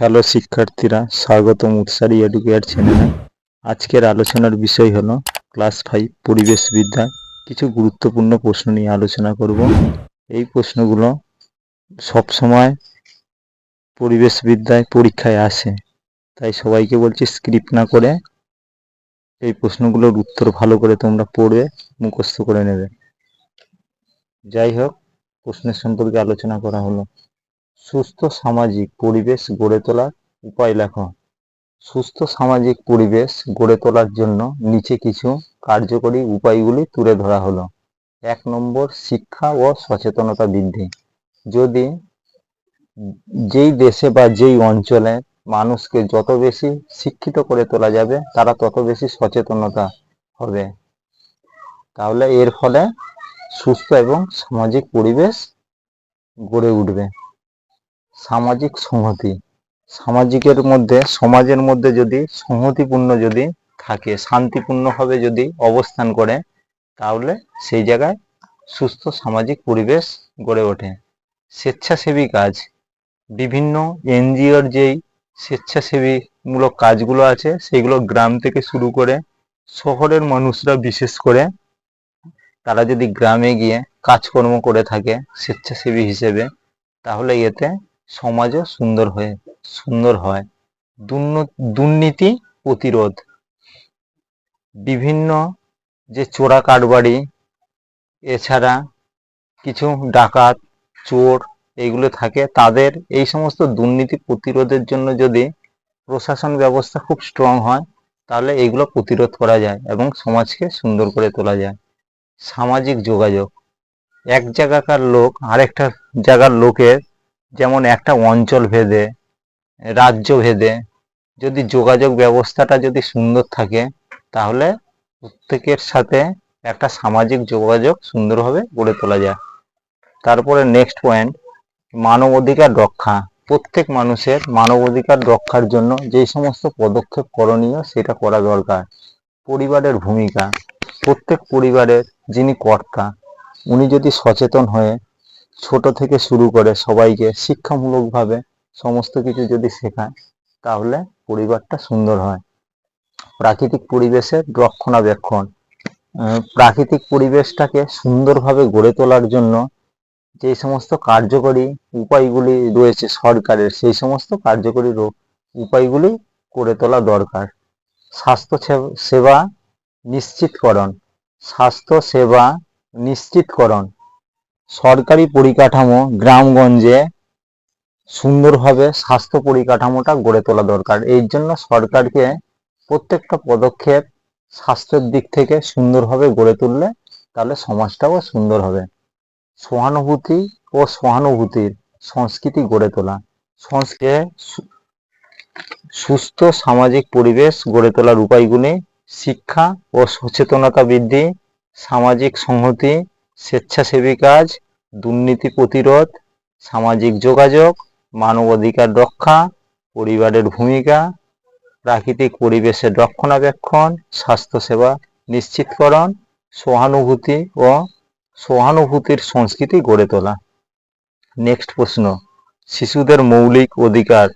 Hello শিক্ষার্থীরা, স্বাগতম উৎসারী educare চ্যানেলে। আজকের আলোচনার বিষয় হলো ক্লাস ফাইভ, পরিবেশ পরিবেশবিদ্যা কিছু গুরুত্বপূর্ণ প্রশ্ন নিয়ে আলোচনা করব। এই প্রশ্নগুলো সব সময় পরিবেশবিদ্যায় পরীক্ষায় আসে। তাই সবাইকে বলছি স্ক্রিপ্ট না করে এই প্রশ্নগুলোর উত্তর ভালো করে তোমরা পড়বে, মুখস্থ করে নেবে। যাই হোক, প্রশ্নের সম্পর্কে আলোচনা করা হলো। সুস্থ সামাজিক পরিবেশ গড়ে তোলার উপায় লেখো। সুস্থ সামাজিক পরিবেশ গড়ে তোলার জন্য নিচে কিছু কার্যকরী উপায়গুলি তুলে ধরা হলো। এক নম্বর, শিক্ষা ও সচেতনতা বৃদ্ধি। যদি যেই দেশে বা যেই অঞ্চলে মানুষকে যত বেশি শিক্ষিত করে তোলা যাবে, তারা তত বেশি সচেতনতা হবে। তাহলে এর ফলে সুস্থ এবং সামাজিক পরিবেশ গড়ে উঠবে। সামাজিক সংহতি। সামাজিকের মধ্যে, সমাজের মধ্যে যদি সংহতিপূর্ণ যদি থাকে, শান্তিপূর্ণভাবে যদি অবস্থান করে, তাহলে সেই জায়গায় সুস্থ সামাজিক পরিবেশ গড়ে ওঠে। স্বেচ্ছাসেবী কাজ। বিভিন্ন এনজিওর যেই স্বেচ্ছাসেবীমূলক কাজগুলো আছে, সেগুলো গ্রাম থেকে শুরু করে শহরের মানুষরা বিশেষ করে, তারা যদি গ্রামে গিয়ে কাজকর্ম করে থাকে স্বেচ্ছাসেবী হিসেবে, তাহলে এতে সমাজও সুন্দর হয়ে, সুন্দর হয়। দুর্ন- দুর্নীতি প্রতিরোধ। বিভিন্ন যে চোরা কারবারি, এছাড়া কিছু ডাকাত, চোর এইগুলো থাকে, তাদের এই সমস্ত দুর্নীতি প্রতিরোধের জন্য যদি প্রশাসন ব্যবস্থা খুব স্ট্রং হয়, তাহলে এইগুলো প্রতিরোধ করা যায় এবং সমাজকে সুন্দর করে তোলা যায়। সামাজিক যোগাযোগ। এক জায়গাকার লোক, আরেকটা জায়গার লোকের যেমন একটা অঞ্চল ভেদে, রাজ্য ভেদে, যদি যোগাযোগ ব্যবস্থাটা যদি সুন্দর থাকে, তাহলে প্রত্যেকের সাথে একটা সামাজিক যোগাযোগ সুন্দরভাবে গড়ে তোলা যায়। তারপরে নেক্সট পয়েন্ট মানব অধিকার রক্ষা। প্রত্যেক মানুষের মানব অধিকার রক্ষার জন্য যেই সমস্ত পদক্ষেপ করণীয়, সেটা করা দরকার। পরিবারের ভূমিকা। প্রত্যেক পরিবারের যিনি কর্তা, উনি যদি সচেতন হয়ে ছোট থেকে শুরু করে সবাইকে শিক্ষামূলকভাবে সমস্ত কিছু যদি শেখায়, তাহলে পরিবারটা সুন্দর হয়। প্রাকৃতিক পরিবেশের রক্ষণাবেক্ষণ প্রাকৃতিক পরিবেশটাকে সুন্দরভাবে গড়ে তোলার জন্য যে সমস্ত কার্যকরী উপায়গুলি রয়েছে সরকারের, সেই সমস্ত কার্যকরী উপায়গুলি করে তোলা দরকার। স্বাস্থ্য সেবা নিশ্চিতকরণ, স্বাস্থ্য সেবা নিশ্চিতকরণ সরকারি পরিকাঠামো গ্রামগঞ্জে সুন্দরভাবে স্বাস্থ্য পরিকাঠামোটা গড়ে তোলা দরকার। এই জন্য সরকারকে প্রত্যেকটা পদক্ষেপ স্বাস্থ্যের দিক থেকে সুন্দরভাবে গড়ে তুললে তাহলে সমাজটাও সুন্দর হবে। সহানুভূতি ও সহানুভূতির সংস্কৃতি গড়ে তোলা। সংস্কৃতি সুস্থ সামাজিক পরিবেশ গড়ে তোলার উপায়গুলি শিক্ষা ও সচেতনতা বৃদ্ধি, সামাজিক সংহতি স্বেচ্ছাসেবী কাজ, দুর্নীতি প্রতিরোধ, সামাজিক যোগাযোগ, মানবাধিকার রক্ষা, পরিবারের ভূমিকা, প্রাকৃতিক পরিবেশের রক্ষণাবেক্ষণ, স্বাস্থ্যসেবা নিশ্চিতকরণ, সহানুভূতি ও সহানুভূতির সংস্কৃতি গড়ে তোলা। নেক্সট প্রশ্ন, শিশুদের মৌলিক অধিকার,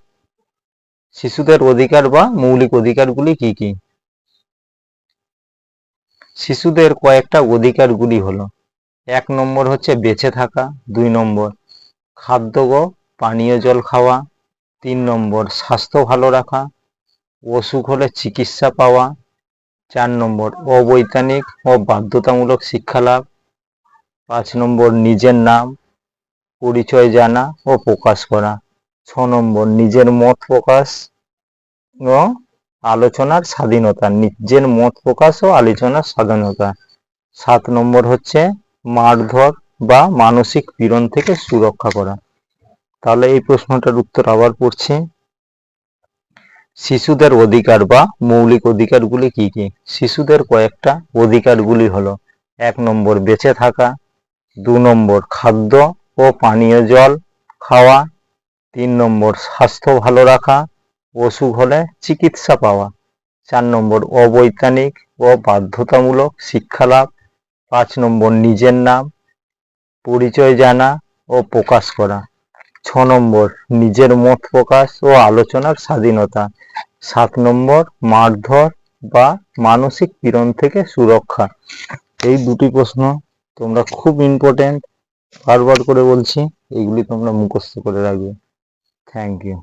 শিশুদের অধিকার বা মৌলিক অধিকারগুলি কি কি? শিশুদের কয়েকটা অধিকারগুলি হলো এক নম্বর হচ্ছে বেঁচে থাকা, দুই নম্বর খাদ্য পানীয় জল খাওয়া, তিন নম্বর স্বাস্থ্য ভালো রাখা, অসুখ হলে চিকিৎসা পাওয়া, চার নম্বর অবৈজ্ঞানিক ও বাধ্যতামূলক শিক্ষা লাভ, পাঁচ নম্বর নিজের নাম, পরিচয় জানা ও প্রকাশ করা, ছ নম্বর নিজের মত প্রকাশ ও আলোচনার স্বাধীনতা, নিজের মত প্রকাশ ও আলোচনার স্বাধীনতা, সাত নম্বর হচ্ছে মারধর বা মানসিক পীড়ন থেকে সুরক্ষা করা। তাহলে এই প্রশ্নটার উত্তর আবার পড়ছে। শিশুদের অধিকার বা মৌলিক অধিকারগুলি কি কি? শিশুদের কয়েকটা অধিকারগুলি হলো, এক নম্বর বেঁচে থাকা, দু নম্বর খাদ্য ও পানীয় জল খাওয়া, তিন নম্বর স্বাস্থ্য ভালো রাখা, অসুখ হলে চিকিৎসা পাওয়া, চার নম্বর অবৈজ্ঞানিক ও বাধ্যতামূলক শিক্ষা লাভ পাঁচ নম্বর নিজের নাম, পরিচয় জানা ও প্রকাশ করা। ছ নম্বর নিজের মত প্রকাশ ও আলোচনার স্বাধীনতা। সাত নম্বর মারধর বা মানসিক পীড়ন থেকে সুরক্ষা। এই দুটি প্রশ্ন তোমরা খুব ইম্পর্টেন্ট বারবার করে বলছি, এগুলি তোমরা মুখস্থ করে রাখবে। Thank you